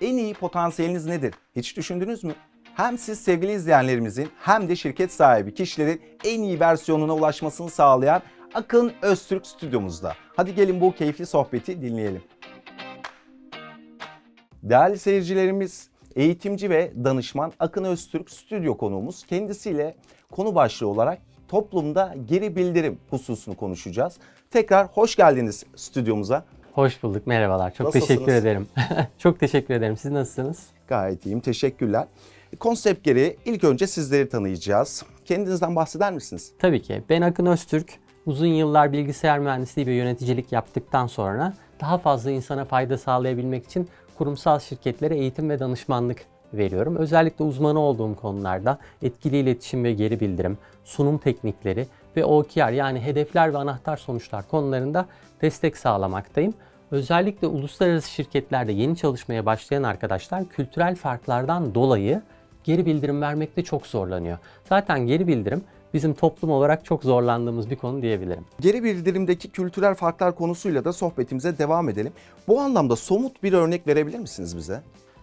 En iyi potansiyeliniz nedir? Hiç düşündünüz mü? Hem siz sevgili izleyenlerimizin hem de şirket sahibi kişilerin en iyi versiyonuna ulaşmasını sağlayan Akın Öztürk stüdyomuzda. Hadi gelin bu keyifli sohbeti dinleyelim. Değerli seyircilerimiz, eğitimci ve danışman Akın Öztürk stüdyo konuğumuz. Kendisiyle konu başlığı olarak toplumda geri bildirim hususunu konuşacağız. Tekrar hoş geldiniz stüdyomuza. Hoş bulduk, merhabalar. Çok Nasılsınız? teşekkür ederim. Çok teşekkür ederim. Siz nasılsınız? Gayet iyiyim, teşekkürler. Konsept gereği ilk önce sizleri tanıyacağız. Kendinizden bahseder misiniz? Tabii ki. Ben Akın Öztürk. Uzun yıllar bilgisayar mühendisliği ve yöneticilik yaptıktan sonra daha fazla insana fayda sağlayabilmek için kurumsal şirketlere eğitim ve danışmanlık veriyorum. Özellikle uzmanı olduğum konularda etkili iletişim ve geri bildirim, sunum teknikleri ve OKR yani hedefler ve anahtar sonuçlar konularında destek sağlamaktayım. Özellikle uluslararası şirketlerde yeni çalışmaya başlayan arkadaşlar kültürel farklardan dolayı geri bildirim vermekte çok zorlanıyor. Zaten geri bildirim bizim toplum olarak çok zorlandığımız bir konu diyebilirim. Geri bildirimdeki kültürel farklar konusuyla da sohbetimize devam edelim. Bu anlamda somut bir örnek verebilir misiniz bize?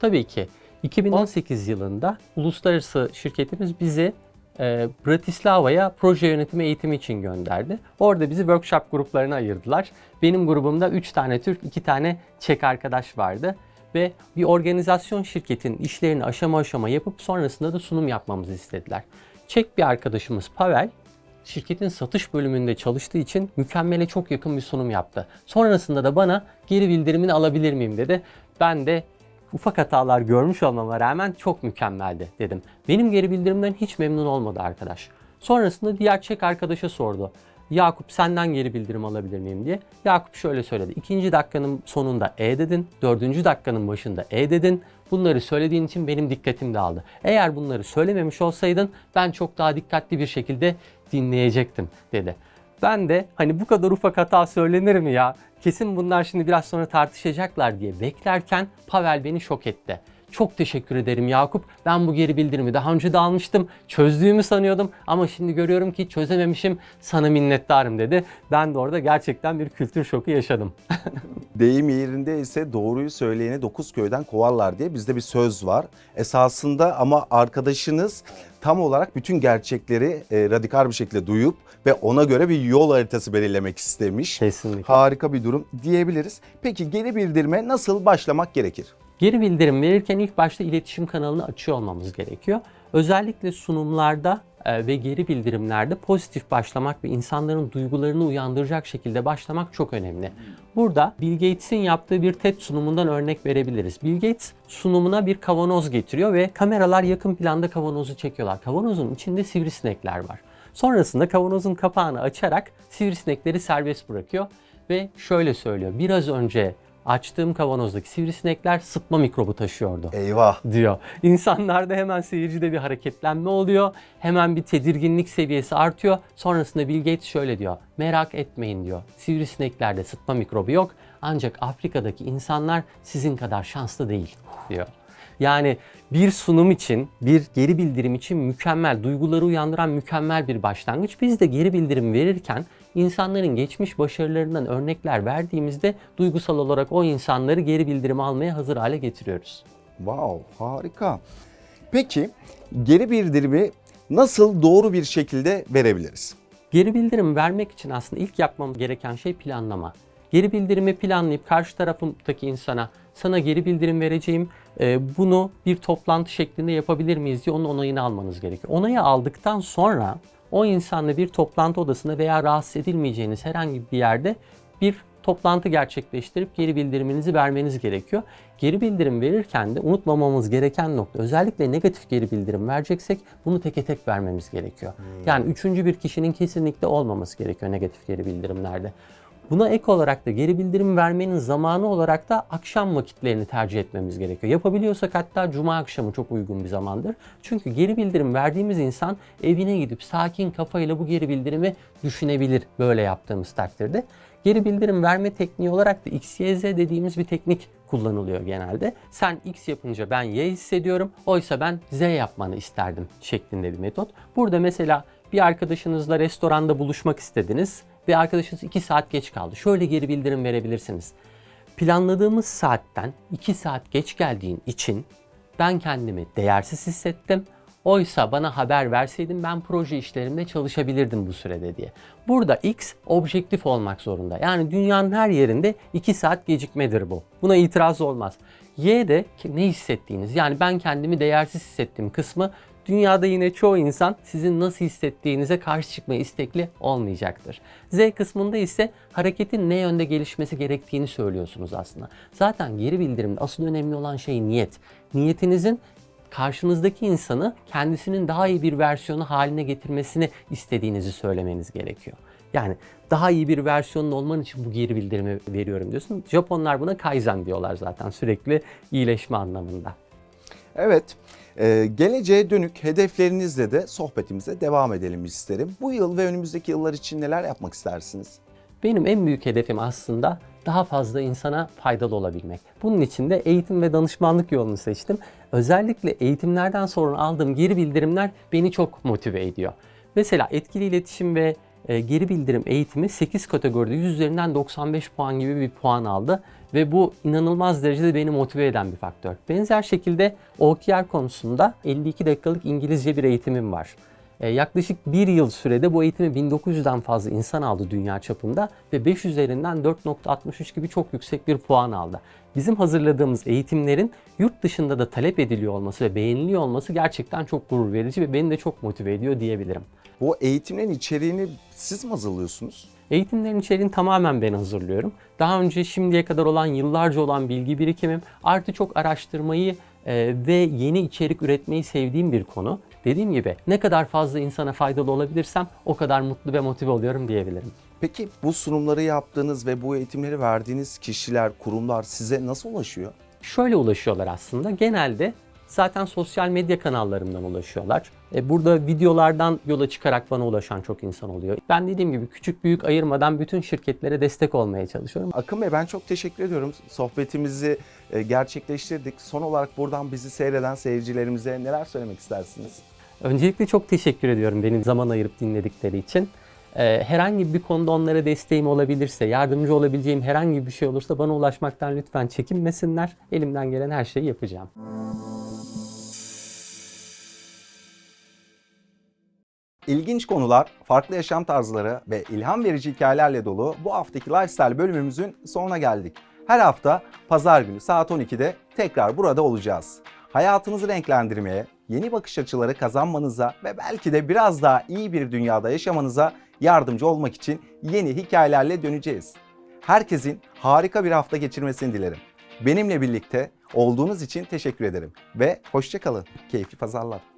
Tabii ki 2018 yılında uluslararası şirketimiz bizi e, Bratislava'ya proje yönetimi eğitimi için gönderdi. Orada bizi workshop gruplarına ayırdılar. Benim grubumda 3 tane Türk, 2 tane Çek arkadaş vardı. Ve bir organizasyon şirketin işlerini aşama aşama yapıp sonrasında da sunum yapmamızı istediler. Çek bir arkadaşımız Pavel şirketin satış bölümünde çalıştığı için mükemmele çok yakın bir sunum yaptı. Sonrasında da bana geri bildirimini alabilir miyim dedi. Ben de ufak hatalar görmüş olmama rağmen çok mükemmeldi dedim. Benim geri bildirimden hiç memnun olmadı arkadaş. Sonrasında diğer çek arkadaşa sordu. Yakup senden geri bildirim alabilir miyim diye. Yakup şöyle söyledi. İkinci dakikanın sonunda E dedin. Dördüncü dakikanın başında E dedin. Bunları söylediğin için benim dikkatim dağıldı. Eğer bunları söylememiş olsaydın ben çok daha dikkatli bir şekilde dinleyecektim dedi. Ben de hani bu kadar ufak hata söylenir mi ya? Kesin bunlar şimdi biraz sonra tartışacaklar diye beklerken Pavel beni şok etti. Çok teşekkür ederim Yakup. Ben bu geri bildirimi daha önce de almıştım. Çözdüğümü sanıyordum ama şimdi görüyorum ki çözememişim. Sana minnettarım dedi. Ben de orada gerçekten bir kültür şoku yaşadım. Deyim yerinde ise doğruyu söyleyeni dokuz köyden kovarlar diye bizde bir söz var. Esasında ama arkadaşınız tam olarak bütün gerçekleri e, radikal bir şekilde duyup ve ona göre bir yol haritası belirlemek istemiş. Kesinlikle. Harika bir durum diyebiliriz. Peki geri bildirime nasıl başlamak gerekir? Geri bildirim verirken ilk başta iletişim kanalını açıyor olmamız gerekiyor. Özellikle sunumlarda e, ve geri bildirimlerde pozitif başlamak ve insanların duygularını uyandıracak şekilde başlamak çok önemli. Burada Bill Gates'in yaptığı bir TED sunumundan örnek verebiliriz. Bill Gates sunumuna bir kavanoz getiriyor ve kameralar yakın planda kavanozu çekiyorlar. Kavanozun içinde sivrisinekler var. Sonrasında kavanozun kapağını açarak sivrisinekleri serbest bırakıyor ve şöyle söylüyor. Biraz önce açtığım kavanozdaki sivrisinekler sıtma mikrobu taşıyordu Eyvah. diyor. İnsanlarda hemen seyircide bir hareketlenme oluyor. Hemen bir tedirginlik seviyesi artıyor. Sonrasında Bill Gates şöyle diyor. Merak etmeyin diyor. Sivrisineklerde sıtma mikrobu yok. Ancak Afrika'daki insanlar sizin kadar şanslı değil diyor. Yani bir sunum için, bir geri bildirim için mükemmel, duyguları uyandıran mükemmel bir başlangıç. Biz de geri bildirim verirken insanların geçmiş başarılarından örnekler verdiğimizde duygusal olarak o insanları geri bildirim almaya hazır hale getiriyoruz. Wow, harika. Peki geri bildirimi nasıl doğru bir şekilde verebiliriz? Geri bildirim vermek için aslında ilk yapmam gereken şey planlama. Geri bildirimi planlayıp karşı tarafımdaki insana sana geri bildirim vereceğim, e, bunu bir toplantı şeklinde yapabilir miyiz diye onun onayını almanız gerekiyor. Onayı aldıktan sonra o insanla bir toplantı odasında veya rahatsız edilmeyeceğiniz herhangi bir yerde bir toplantı gerçekleştirip geri bildiriminizi vermeniz gerekiyor. Geri bildirim verirken de unutmamamız gereken nokta özellikle negatif geri bildirim vereceksek bunu teke tek vermemiz gerekiyor. Yani üçüncü bir kişinin kesinlikle olmaması gerekiyor negatif geri bildirimlerde. Buna ek olarak da geri bildirim vermenin zamanı olarak da akşam vakitlerini tercih etmemiz gerekiyor. Yapabiliyorsak hatta cuma akşamı çok uygun bir zamandır. Çünkü geri bildirim verdiğimiz insan evine gidip sakin kafayla bu geri bildirimi düşünebilir böyle yaptığımız takdirde. Geri bildirim verme tekniği olarak da XYZ dediğimiz bir teknik kullanılıyor genelde. Sen X yapınca ben Y hissediyorum, oysa ben Z yapmanı isterdim şeklinde bir metot. Burada mesela bir arkadaşınızla restoranda buluşmak istediniz ve arkadaşınız 2 saat geç kaldı. Şöyle geri bildirim verebilirsiniz. Planladığımız saatten 2 saat geç geldiğin için ben kendimi değersiz hissettim. Oysa bana haber verseydin ben proje işlerimde çalışabilirdim bu sürede diye. Burada X objektif olmak zorunda. Yani dünyanın her yerinde 2 saat gecikmedir bu. Buna itiraz olmaz. Y de ne hissettiğiniz yani ben kendimi değersiz hissettim kısmı dünyada yine çoğu insan sizin nasıl hissettiğinize karşı çıkmaya istekli olmayacaktır. Z kısmında ise hareketin ne yönde gelişmesi gerektiğini söylüyorsunuz aslında. Zaten geri bildirimde asıl önemli olan şey niyet. Niyetinizin karşınızdaki insanı kendisinin daha iyi bir versiyonu haline getirmesini istediğinizi söylemeniz gerekiyor. Yani daha iyi bir versiyonun olman için bu geri bildirimi veriyorum diyorsun. Japonlar buna kaizen diyorlar zaten sürekli iyileşme anlamında. Evet, e, geleceğe dönük hedeflerinizle de sohbetimize devam edelim isterim. Bu yıl ve önümüzdeki yıllar için neler yapmak istersiniz? Benim en büyük hedefim aslında daha fazla insana faydalı olabilmek. Bunun için de eğitim ve danışmanlık yolunu seçtim. Özellikle eğitimlerden sonra aldığım geri bildirimler beni çok motive ediyor. Mesela etkili iletişim ve e, geri bildirim eğitimi 8 kategoride 100 üzerinden 95 puan gibi bir puan aldı ve bu inanılmaz derecede beni motive eden bir faktör. Benzer şekilde OKR konusunda 52 dakikalık İngilizce bir eğitimim var. E, yaklaşık bir yıl sürede bu eğitimi 1900'den fazla insan aldı dünya çapında ve 5 üzerinden 4.63 gibi çok yüksek bir puan aldı. Bizim hazırladığımız eğitimlerin yurt dışında da talep ediliyor olması ve beğeniliyor olması gerçekten çok gurur verici ve beni de çok motive ediyor diyebilirim. Bu eğitimlerin içeriğini siz mi hazırlıyorsunuz? Eğitimlerin içeriğini tamamen ben hazırlıyorum. Daha önce şimdiye kadar olan yıllarca olan bilgi birikimim artı çok araştırmayı e, ve yeni içerik üretmeyi sevdiğim bir konu. Dediğim gibi ne kadar fazla insana faydalı olabilirsem o kadar mutlu ve motive oluyorum diyebilirim. Peki bu sunumları yaptığınız ve bu eğitimleri verdiğiniz kişiler, kurumlar size nasıl ulaşıyor? Şöyle ulaşıyorlar aslında. Genelde zaten sosyal medya kanallarımdan ulaşıyorlar. E, burada videolardan yola çıkarak bana ulaşan çok insan oluyor. Ben dediğim gibi küçük büyük ayırmadan bütün şirketlere destek olmaya çalışıyorum. Akın Bey ben çok teşekkür ediyorum. Sohbetimizi e, gerçekleştirdik. Son olarak buradan bizi seyreden seyircilerimize neler söylemek istersiniz? Öncelikle çok teşekkür ediyorum benim zaman ayırıp dinledikleri için. Ee, herhangi bir konuda onlara desteğim olabilirse, yardımcı olabileceğim herhangi bir şey olursa bana ulaşmaktan lütfen çekinmesinler. Elimden gelen her şeyi yapacağım. İlginç konular, farklı yaşam tarzları ve ilham verici hikayelerle dolu bu haftaki Lifestyle bölümümüzün sonuna geldik. Her hafta pazar günü saat 12'de tekrar burada olacağız. Hayatınızı renklendirmeye, yeni bakış açıları kazanmanıza ve belki de biraz daha iyi bir dünyada yaşamanıza yardımcı olmak için yeni hikayelerle döneceğiz. Herkesin harika bir hafta geçirmesini dilerim. Benimle birlikte olduğunuz için teşekkür ederim ve hoşçakalın. Keyifli pazarlar.